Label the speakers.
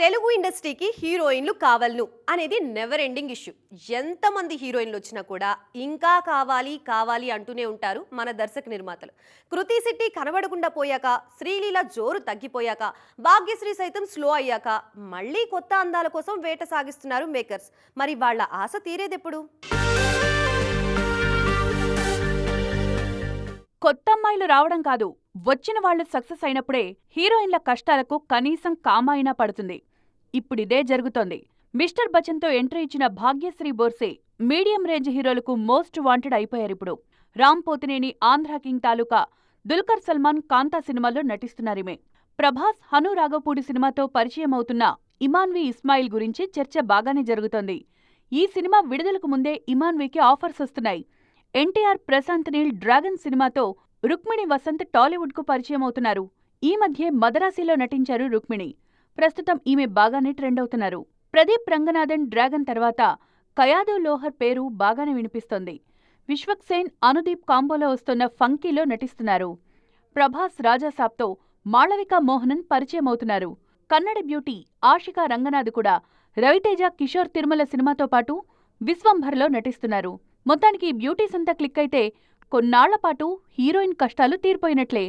Speaker 1: తెలుగు ఇండస్ట్రీకి హీరోయిన్లు కావాలను అనేది నెవర్ ఎండింగ్ ఇష్యూ ఎంతమంది హీరోయిన్లు వచ్చినా కూడా ఇంకా కావాలి కావాలి అంటూనే ఉంటారు మన దర్శక నిర్మాతలు. కృతి శెట్టి కనబడకుండా పోయాక శ్రీలీల జోరు తగ్గిపోయాక భాగ్యశ్రీ సైతం స్లో అయ్యాక మళ్ళీ కొత్త అందాల కోసం వేట సాగిస్తున్నారు మేకర్స్ మరి వాళ్ళ ఆశ తీరేదెప్పుడు?
Speaker 2: కొత్త అమ్మాయిలు రావడం కాదు వచ్చిన వాళ్ళు సక్సెస్ అయినప్పుడే హీరోయిన్ల కష్టాలకు కనీసం కామాయినా పడుతుంది. ఇప్పుడిదే జరుగుతోంది. మిస్టర్ బచ్చన్తో ఎంట్రీ ఇచ్చిన భాగ్యశ్రీ బోర్సే మీడియం రేంజ్ హీరోలకు మోస్ట్ వాంటెడ్ అయిపోయారిప్పుడు రామ్ పోతినేని ఆంధ్ర కింగ్ తాలూకా దుల్కర్ సల్మాన్ కాంతా సినిమాల్లో నటిస్తున్నారిమే ప్రభాస్ హను రాఘపూడి సినిమాతో పరిచయం అవుతున్న ఇమాన్వి ఇస్మాయిల్ గురించి చర్చ బాగానే జరుగుతోంది. ఈ సినిమా విడుదలకు ముందే ఇమాన్వికి ఆఫర్స్ వస్తున్నాయి. ఎన్టీఆర్ ప్రశాంత్ నీల్ డ్రాగన్ సినిమాతో రుక్మిణి వసంత్ టాలీవుడ్కు పరిచయం అవుతున్నారు. ఈ మధ్యే మదరాసిలో నటించారు రుక్మిణి. ప్రస్తుతం ఈమె బాగానే ట్రెండ్ అవుతున్నారు ప్రదీప్ రంగనాథన్ డ్రాగన్ తర్వాత కయాదవ్ లోహర్ పేరు బాగానే వినిపిస్తోంది. విశ్వక్ సేన్ అనుదీప్ కాంబోలో వస్తున్న ఫంకీలో నటిస్తున్నారు. ప్రభాస్ రాజాసాబ్తో మాళవిక మోహనన్ పరిచయం అవుతున్నారు కన్నడ బ్యూటీ ఆషికా రంగనాథ్ కూడా రవితేజ కిషోర్ తిరుమల సినిమాతో పాటు విశ్వంభర్లో నటిస్తున్నారు. మొత్తానికి బ్యూటీస్ అంతా క్లిక్ అయితే కొన్నాళ్ళ పాటు హీరోయిన్ కష్టాలు తీరిపోయినట్లే.